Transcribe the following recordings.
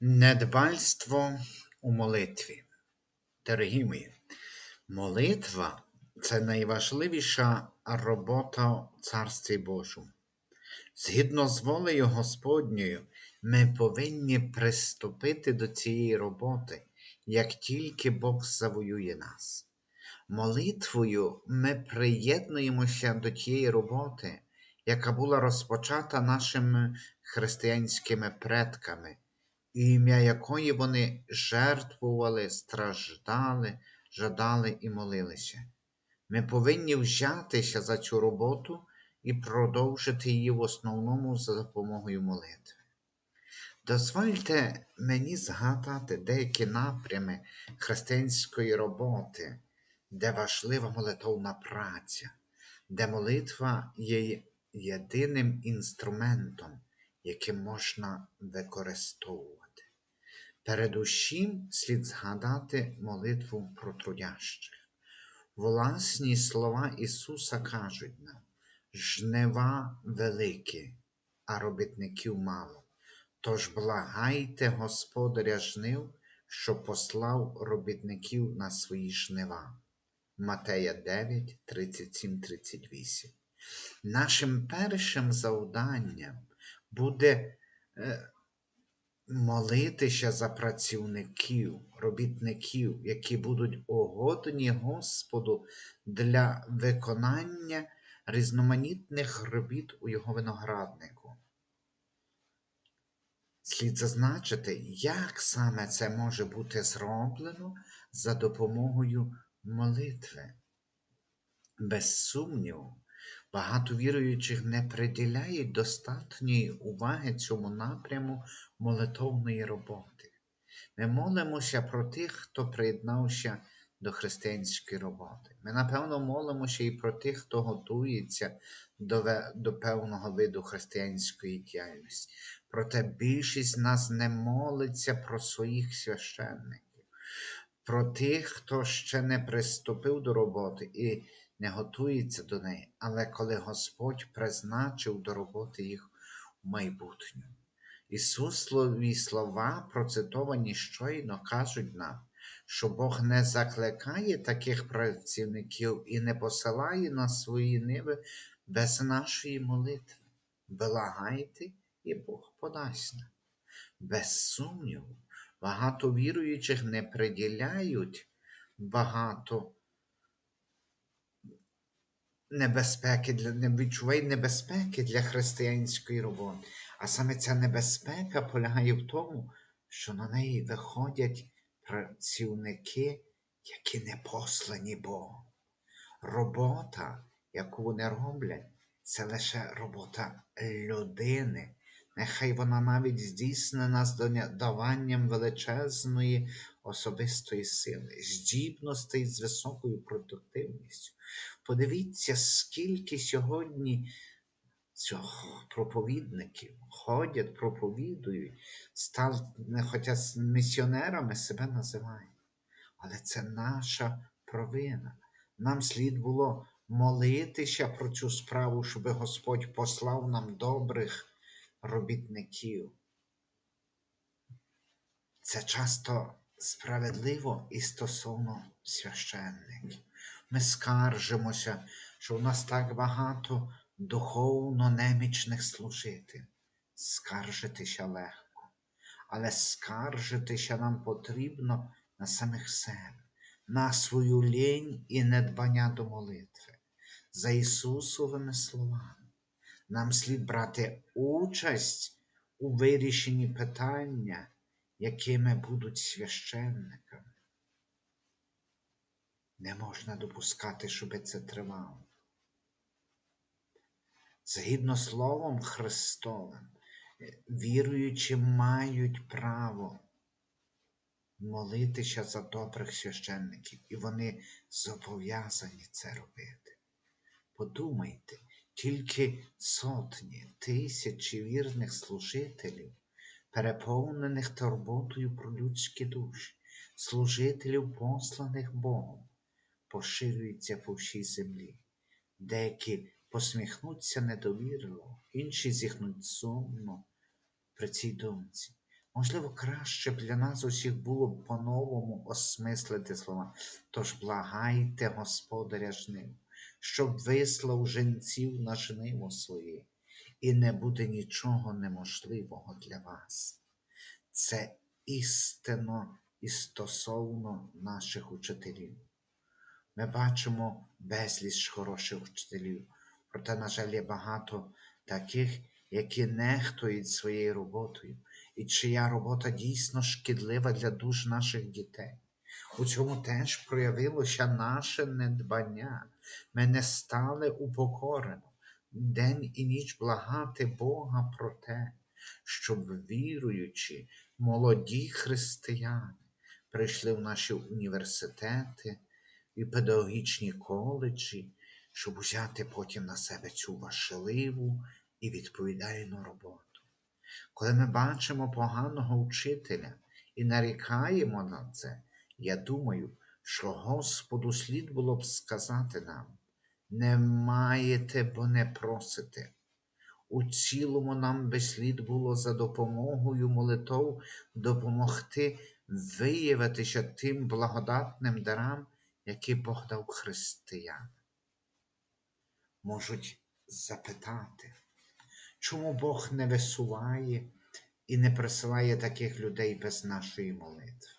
Недбальство у молитві. Дорогі мої, молитва це найважливіша робота Царстві Божому. Згідно з волею Господньою, ми повинні приступити до цієї роботи, як тільки Бог завоює нас. Молитвою ми приєднуємося до тієї роботи, яка була розпочата нашими християнськими предками ім'я якої вони жертвували, страждали, жадали і молилися. Ми повинні взятися за цю роботу і продовжити її в основному за допомогою молитви. Дозвольте мені згадати деякі напрями християнської роботи, де важлива молитовна праця, де молитва є єдиним інструментом, яким можна використовувати. Передусім слід згадати молитву про трудящих. Власні слова Ісуса кажуть нам: жнива великі, а робітників мало. Тож благайте Господаря жнив, що послав робітників на свої жнива. Матея 9, 37, 38. Нашим першим завданням буде е, молитися за працівників, робітників, які будуть угодні Господу для виконання різноманітних робіт у його винограднику. Слід зазначити, як саме це може бути зроблено за допомогою молитви. Без сумніву, Багато віруючих не приділяють достатньої уваги цьому напряму молитовної роботи. Ми молимося про тих, хто приєднався до християнської роботи. Ми, напевно, молимося і про тих, хто готується до до певного виду християнської діяльності. Проте більшість нас не молиться про своїх священників, про тих, хто ще не приступив до роботи. і не готується до неї, але коли Господь призначив до роботи їх в майбутньому. Ісусові слова, процитовані щойно, кажуть нам, що Бог не закликає таких працівників і не посилає на свої ниви без нашої молитви. Благайте, і Бог подасть нам. Без сумніву, багато віруючих не приділяють багато небезпеки, для, відчуває небезпеки для християнської роботи. А саме ця небезпека полягає в тому, що на неї виходять працівники, які не послані Богом. Робота, яку вони роблять, це лише робота людини. Нехай вона навіть здійснена з даванням величезної особистої сили, здібностей з високою продуктивністю. Подивіться, скільки сьогодні цього проповідників ходять, проповідують, стали, хоча місіонерами себе називають. Але це наша провина. Нам слід було молитися про цю справу, щоб Господь послав нам добрих робітників. Це часто справедливо і стосовно священників. Ми скаржимося, що в нас так багато духовно немічних служителів. Скаржитися легко, але скаржитися нам потрібно на самих себе, на свою лінь і недбання до молитви, за Ісусовими словами. Нам слід брати участь у вирішенні питання, якими будуть священниками. Не можна допускати, щоб це тривало. Згідно Словом Христовим, віруючі мають право молитися за добрих священників, і вони зобов'язані це робити. Подумайте, тільки сотні, тисячі вірних служителів, переповнених турботою про людські душі, служителів, посланих Богом поширюється по всій землі. Деякі посміхнуться недовірливо, інші зіхнуть сумно при цій думці. Можливо, краще б для нас усіх було б по-новому осмислити слова. Тож благайте Господаря жнив, щоб вислав женців на жниво своє, і не буде нічого неможливого для вас. Це істинно і стосовно наших учителів. Ми бачимо безліч хороших вчителів, проте, на жаль, є багато таких, які нехтують своєю роботою, і чия робота дійсно шкідлива для душ наших дітей. У цьому теж проявилося наше недбання. Ми не стали упокорено день і ніч благати Бога про те, щоб віруючі, молоді християни прийшли в наші університети і педагогічні коледжі, щоб взяти потім на себе цю важливу і відповідальну роботу. Коли ми бачимо поганого вчителя і нарікаємо на це, я думаю, що Господу слід було б сказати нам: не маєте, бо не просите. У цілому нам би слід було за допомогою молитов допомогти виявитися тим благодатним дарам, які Бог дав християнам. Можуть запитати, чому Бог не висуває і не присилає таких людей без нашої молитви?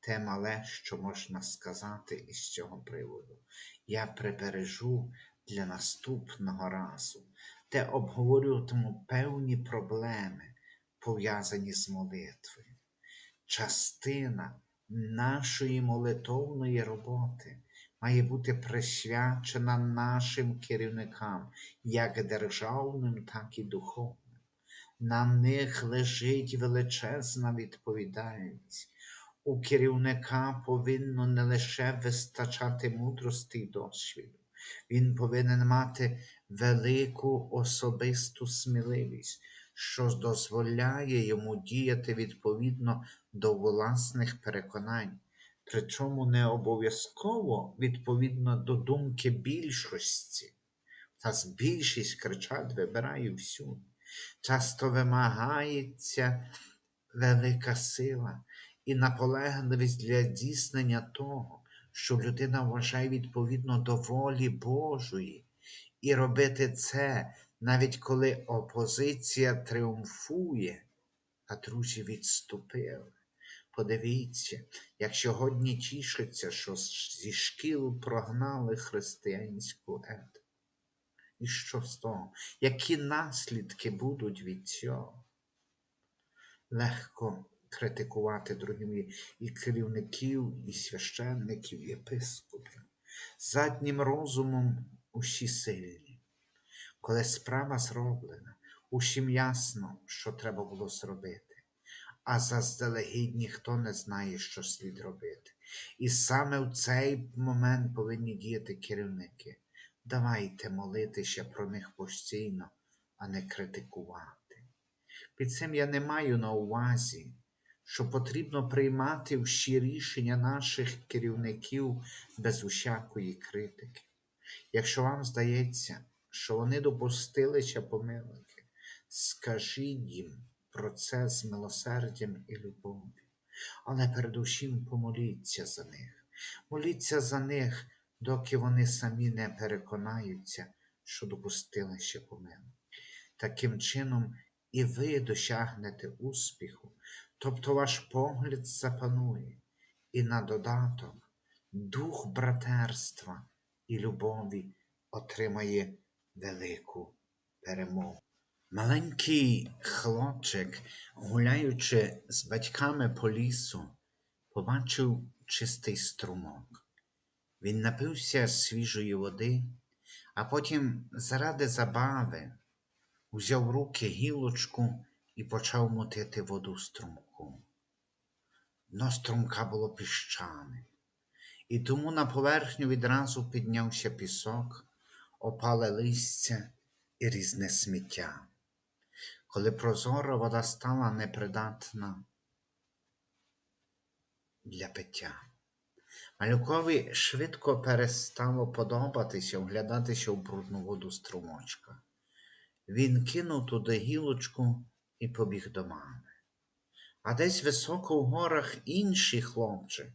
Те мале, що можна сказати із цього приводу, я прибережу для наступного разу, де обговорюватиму певні проблеми, пов'язані з молитвою. Частина нашої молитовної роботи має бути присвячена нашим керівникам, як державним, так і духовним. На них лежить величезна відповідальність. У керівника повинно не лише вистачати мудрості й досвіду, він повинен мати велику особисту сміливість, що дозволяє йому діяти відповідно до власних переконань, причому не обов'язково відповідно до думки більшості. Та більшість кричать вибираю всюди. Часто вимагається велика сила і наполегливість для здійснення того, що людина вважає відповідно до волі Божої, і робити це, навіть коли опозиція тріумфує, а друзі відступили. Подивіться, як сьогодні тішаться, що зі шкіл прогнали християнську етику. І що з того? Які наслідки будуть від цього? Легко критикувати другі і керівників, і священників, і єпископів. Заднім розумом усі сильні. Коли справа зроблена, усім ясно, що треба було зробити, а заздалегідь ніхто не знає, що слід робити. І саме в цей момент повинні діяти керівники. Давайте молитися про них постійно, а не критикувати. Під цим я не маю на увазі, що потрібно приймати всі рішення наших керівників без усякої критики. Якщо вам здається, що вони допустилися помилки, скажіть їм про це з милосердям і любов'ю, але передусім помоліться за них, моліться за них, доки вони самі не переконаються, що допустилися помилки. Таким чином, і ви досягнете успіху, тобто ваш погляд запанує, і на додаток дух братерства і любові отримає велику перемогу. Маленький хлопчик, гуляючи з батьками по лісу, побачив чистий струмок. Він напився свіжої води, а потім, заради забави, узяв руки гілочку і почав мутити воду струмку. Дно струмка було піщане, і тому на поверхню відразу піднявся пісок, опале листя і різне сміття. Коли прозора вода стала непридатна для пиття. Малюкові швидко перестало подобатися вглядатися в брудну воду струмочка. Він кинув туди гілочку і побіг до мами. А десь високо в горах інший хлопчик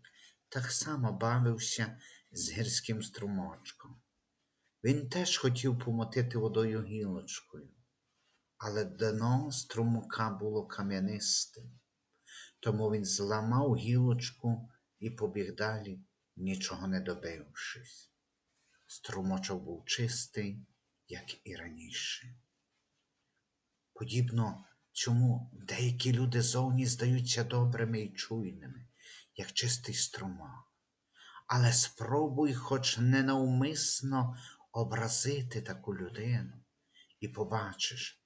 так само бавився з гірським струмочком. Він теж хотів помотити водою гілочкою, але дно струмка було кам'янистим, тому він зламав гілочку і побіг далі, нічого не добившись. Струмочок був чистий, як і раніше. Подібно чому деякі люди зовні здаються добрими і чуйними, як чистий струмок. Але спробуй хоч ненавмисно образити таку людину, і побачиш,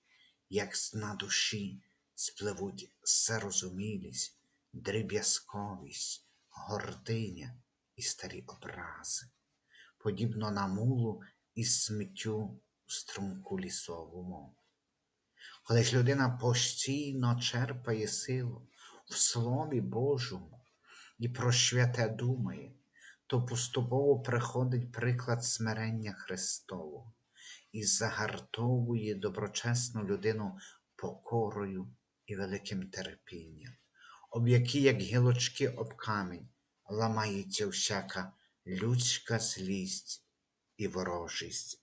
як на душі спливуть зарозумілість, дріб'язковість, гординя і старі образи, подібно на мулу і сміттю струмку лісовому. Коли ж людина постійно черпає силу в Слові Божому і про святе думає, то поступово приходить приклад смирення Христового і загартовує доброчесну людину покорою і великим терпінням, об які, як гілочки об камінь, ламається всяка людська злість і ворожість.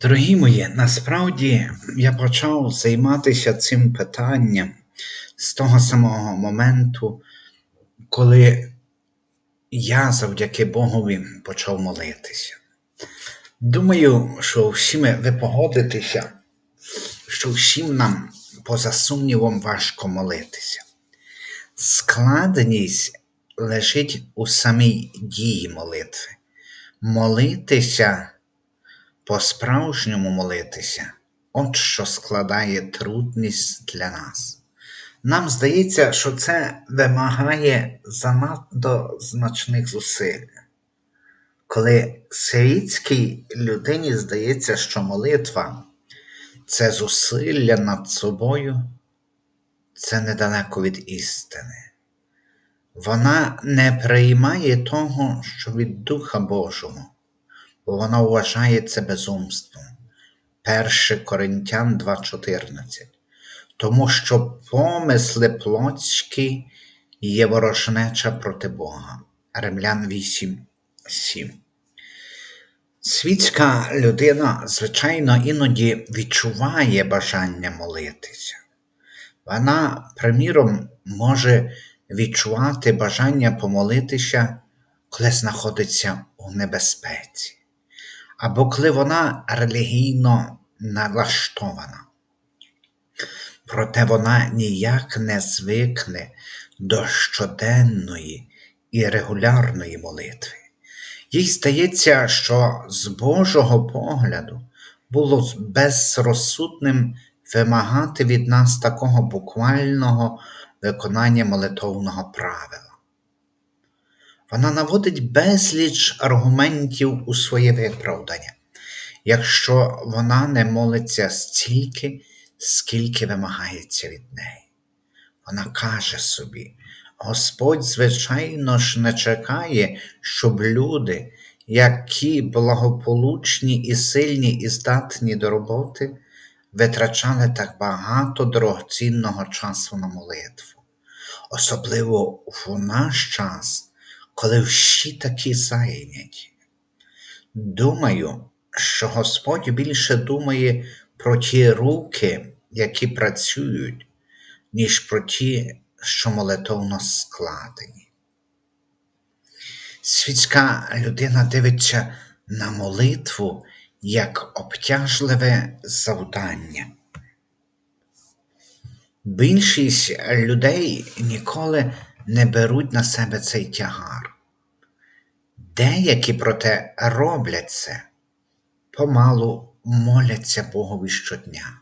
Дорогі мої, насправді я почав займатися цим питанням з того самого моменту, коли я завдяки Богові почав молитися. Думаю, що всі ми ви погодитеся, що всім нам, поза сумнівом, важко молитися. Складність лежить у самій дії молитви. Молитися по-справжньому молитися, от що складає трудність для нас. Нам здається, що це вимагає занадто значних зусиль. Коли світській людині здається, що молитва це зусилля над собою, це недалеко від істини. Вона не приймає того, що від Духа Божого бо вона вважає це безумством. 1 Коринтян 2,14. Тому що помисли плотські є ворожнеча проти Бога. Римлян 8,7. Світська людина, звичайно, іноді відчуває бажання молитися. Вона, приміром, може відчувати бажання помолитися, коли знаходиться у небезпеці або коли вона релігійно налаштована. Проте вона ніяк не звикне до щоденної і регулярної молитви. Їй здається, що з Божого погляду було безрозсудним вимагати від нас такого буквального виконання молитовного правила. Вона наводить безліч аргументів у своє виправдання, якщо вона не молиться стільки, скільки вимагається від неї. Вона каже собі, Господь, звичайно ж, не чекає, щоб люди, які благополучні і сильні і здатні до роботи, витрачали так багато дорогоцінного часу на молитву, особливо в наш час коли всі такі зайняті. Думаю, що Господь більше думає про ті руки, які працюють, ніж про ті, що молитовно складені. Світська людина дивиться на молитву як обтяжливе завдання. Більшість людей ніколи не беруть на себе цей тягар. Деякі, проте, роблять це, помалу моляться Богові щодня,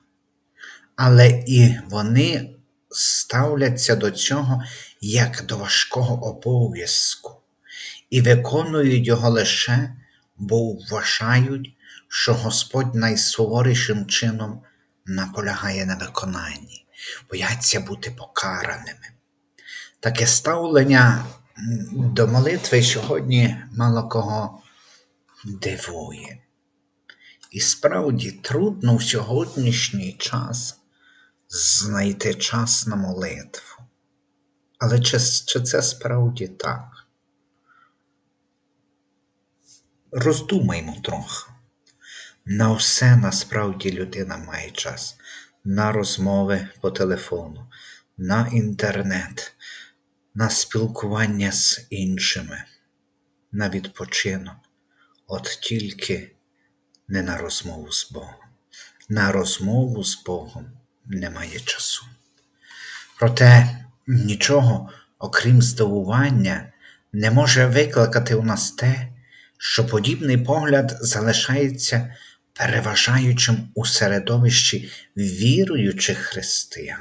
але і вони ставляться до цього як до важкого обов'язку і виконують його лише, бо вважають, що Господь найсуворішим чином наполягає на виконанні, бояться бути покараними. Таке ставлення до молитви сьогодні мало кого дивує. І справді трудно в сьогоднішній час знайти час на молитву. Але чи, чи це справді так? Роздумаймо трохи. На все насправді людина має час. На розмови по телефону, на інтернет, на спілкування з іншими, на відпочинок. От тільки не на розмову з Богом. На розмову з Богом немає часу. Проте нічого, окрім здивування, не може викликати у нас те, що подібний погляд залишається переважаючим у середовищі віруючих християн,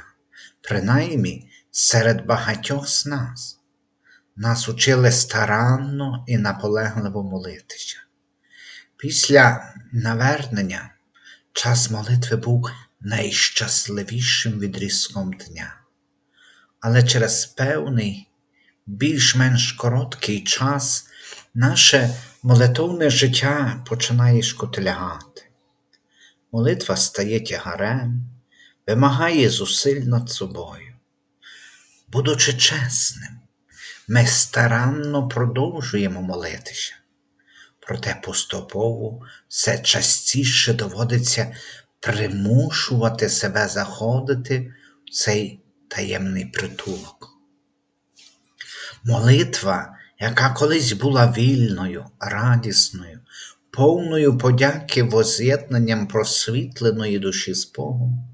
принаймні серед багатьох з нас. Нас учили старанно і наполегливо молитися. Після навернення час молитви був найщасливішим відрізком дня. Але через певний, більш-менш короткий час наше молитовне життя починає шкотилягати. Молитва стає тягарем, вимагає зусиль над собою. Будучи чесним, ми старанно продовжуємо молитися, проте поступово все частіше доводиться примушувати себе заходити в цей таємний притулок. Молитва, яка колись була вільною, радісною, повною подяки воз'єднанням просвітленої душі з Богом,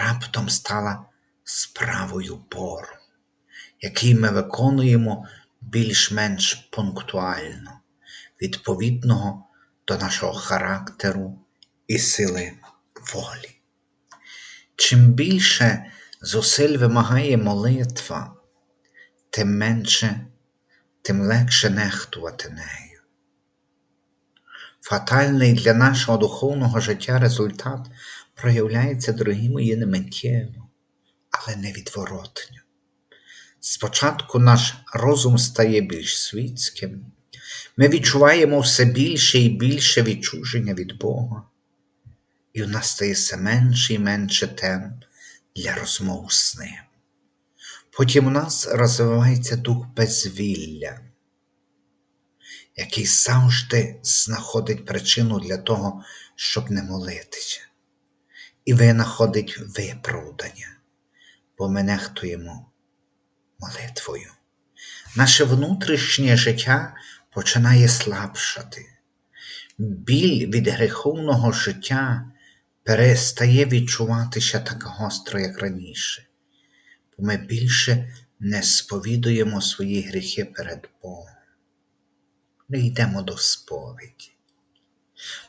раптом стала справою бору, який ми виконуємо більш-менш пунктуально, відповідного до нашого характеру і сили волі. Чим більше зусиль вимагає молитва, тим менше, тим легше нехтувати нею. Фатальний для нашого духовного життя результат проявляється, дорогі мої, не миттєво, але невідворотньо. Спочатку наш розум стає більш світським, ми відчуваємо все більше і більше відчуження від Бога, і в нас стає все менше і менше тем для розмов з ним. Потім у нас розвивається дух безвілля, який завжди знаходить причину для того, щоб не молитися, і винаходить виправдання, бо ми нехтуємо молитвою. Наше внутрішнє життя починає слабшати. Біль від греховного життя перестає відчуватися так гостро, як раніше, бо ми більше не сповідуємо свої гріхи перед Богом. Не йдемо до сповіді.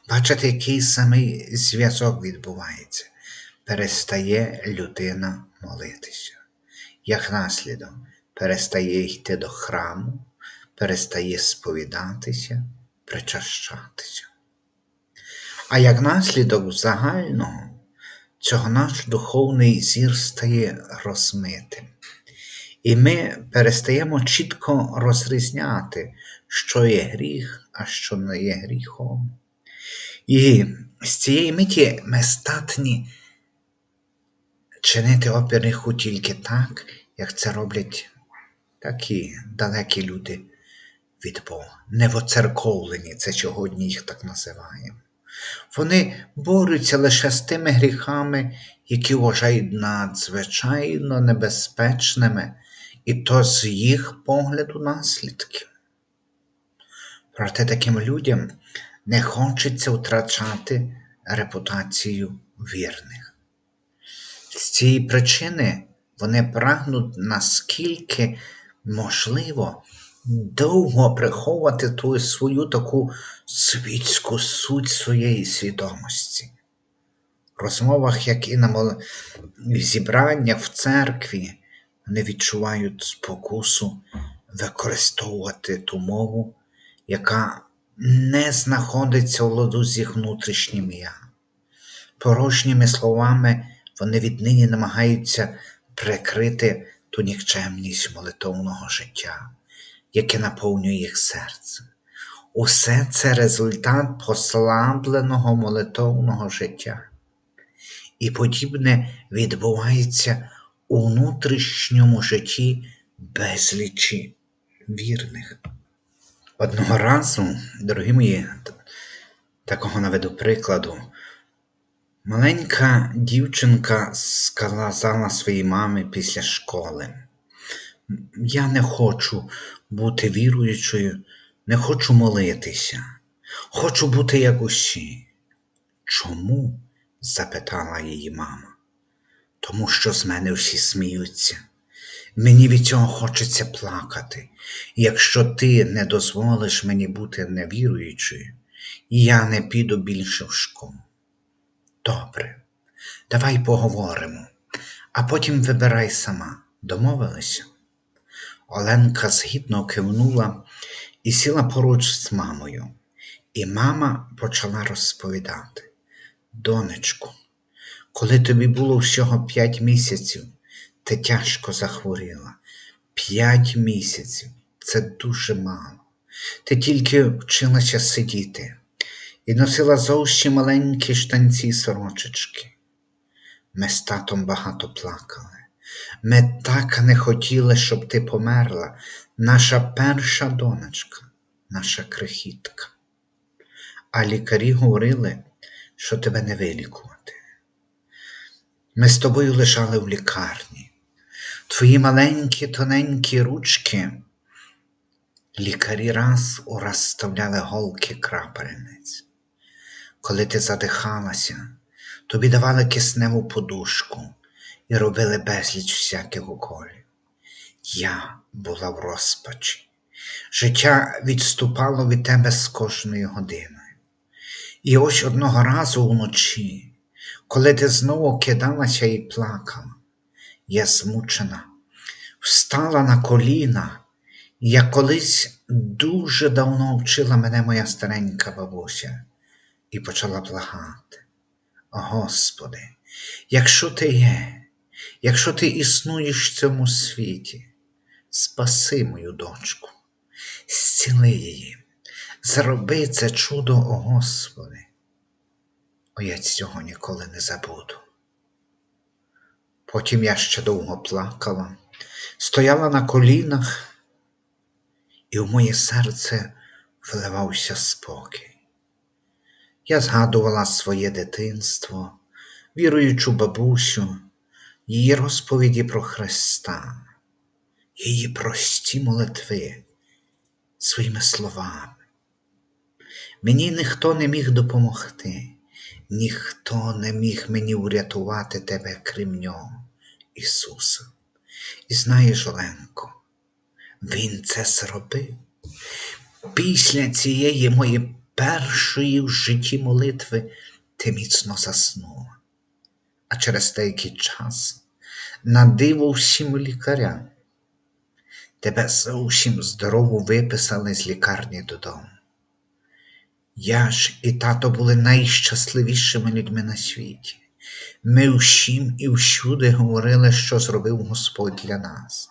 Бачите, який самий зв'язок відбувається, перестає людина молитися. Як наслідок, перестає йти до храму, перестає сповідатися, причащатися. А як наслідок загального, цього наш духовний зір стає розмитим. І ми перестаємо чітко розрізняти, що є гріх, а що не є гріхом. І з цієї миті ми статні чинити опір гріху тільки так, як це роблять такі далекі люди від Бога, невоцерковлені, це сьогодні їх так називаємо. Вони борються лише з тими гріхами, які вважають надзвичайно небезпечними, і то з їх погляду наслідків. Проте таким людям не хочеться втрачати репутацію вірних. З цієї причини вони прагнуть наскільки можливо довго приховувати ту свою таку світську суть своєї свідомості. В розмовах, як і на мол... зібраннях в церкві, вони відчувають спокусу використовувати ту мову, яка не знаходиться в ладу з їх внутрішнім я. Порожніми словами вони віднині намагаються прикрити ту нікчемність молитовного життя, яке наповнює їх серце. Усе це результат послабленого молитовного життя. І подібне відбувається у внутрішньому житті безлічі вірних. Одного разу, дорогі мої, такого наведу прикладу. Маленька дівчинка сказала своїй мамі після школи: Я не хочу бути віруючою, не хочу молитися, хочу бути як усі. Чому? запитала її мама. Тому що з мене всі сміються. Мені від цього хочеться плакати. Якщо ти не дозволиш мені бути невіруючою, я не піду більше в школу. Добре, давай поговоримо, а потім вибирай сама. Домовилися? Оленка згідно кивнула і сіла поруч з мамою. І мама почала розповідати. Донечку, коли тобі було всього п'ять місяців, ти тяжко захворіла. П'ять місяців це дуже мало. Ти тільки вчилася сидіти і носила зовсім маленькі штанці сорочечки. Ми з татом багато плакали. Ми так не хотіли, щоб ти померла, наша перша донечка, наша крихітка. А лікарі говорили, що тебе не вилікувати. Ми з тобою лежали в лікарні. Твої маленькі тоненькі ручки лікарі раз у раз вставляли голки крапельниць. Коли ти задихалася, тобі давали кисневу подушку і робили безліч всяких уколів. Я була в розпачі. Життя відступало від тебе з кожною годиною. І ось одного разу вночі, коли ти знову кидалася і плакала, я змучена, встала на коліна, як колись дуже давно вчила мене моя старенька бабуся, і почала благати. Господи, якщо ти є, якщо ти існуєш в цьому світі, спаси мою дочку, зціли її, зроби це чудо, о Господи. О, я цього ніколи не забуду. Потім я ще довго плакала, стояла на колінах, і в моє серце вливався спокій. Я згадувала своє дитинство, віруючу бабусю, її розповіді про Христа, її прості молитви своїми словами. Мені ніхто не міг допомогти, ніхто не міг мені врятувати тебе, крім нього, Ісуса. І знаєш, Оленко, Він це зробив. Після цієї моєї першої в житті молитви ти міцно заснула. А через деякий час на диво всім лікарям тебе зовсім здорово виписали з лікарні додому. Я ж і тато були найщасливішими людьми на світі. Ми всім і всюди говорили, що зробив Господь для нас.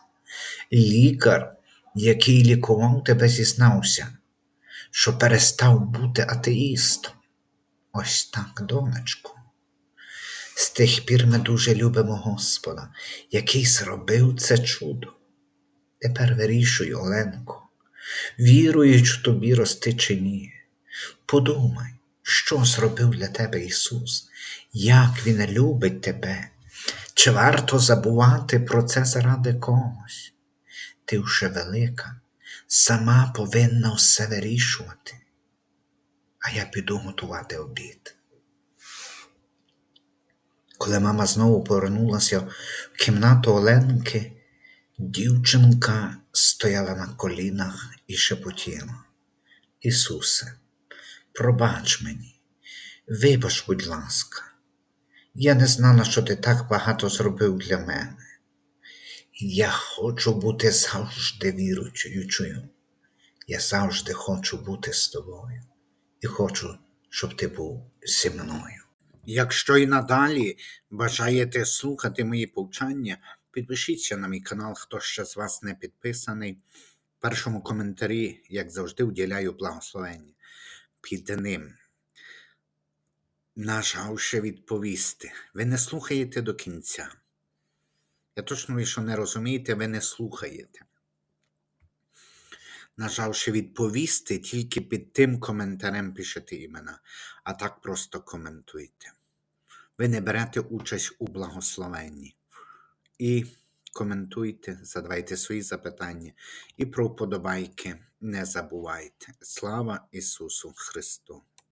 Лікар, який лікував тебе, зізнався, що перестав бути атеїстом. Ось так, донечко. З тих пір ми дуже любимо Господа, який зробив це чудо. Тепер вирішуй, Оленко, віруючи тобі рости чи ні. Подумай, що зробив для тебе Ісус, як Він любить тебе, чи варто забувати про це заради когось? Ти вже велика, сама повинна все вирішувати, а я піду готувати обід. Коли мама знову повернулася в кімнату Оленки, дівчинка стояла на колінах і шепотіла. Ісусе, пробач мені, вибач, будь ласка, я не знала, що ти так багато зробив для мене. Я хочу бути завжди віруючою. Я завжди хочу бути з тобою і хочу, щоб ти був зі мною. Якщо і надалі бажаєте слухати мої повчання, підпишіться на мій канал, хто ще з вас не підписаний. В першому коментарі, як завжди, вділяю благословення під ним. нажав ще відповісти. Ви не слухаєте до кінця. Я точно що не розумієте, ви не слухаєте. Нажавши відповісти, тільки під тим коментарем пишете імена, а так просто коментуйте. Ви не берете участь у благословенні. І коментуйте, задавайте свої запитання і про вподобайки не забувайте. Слава Ісусу Христу!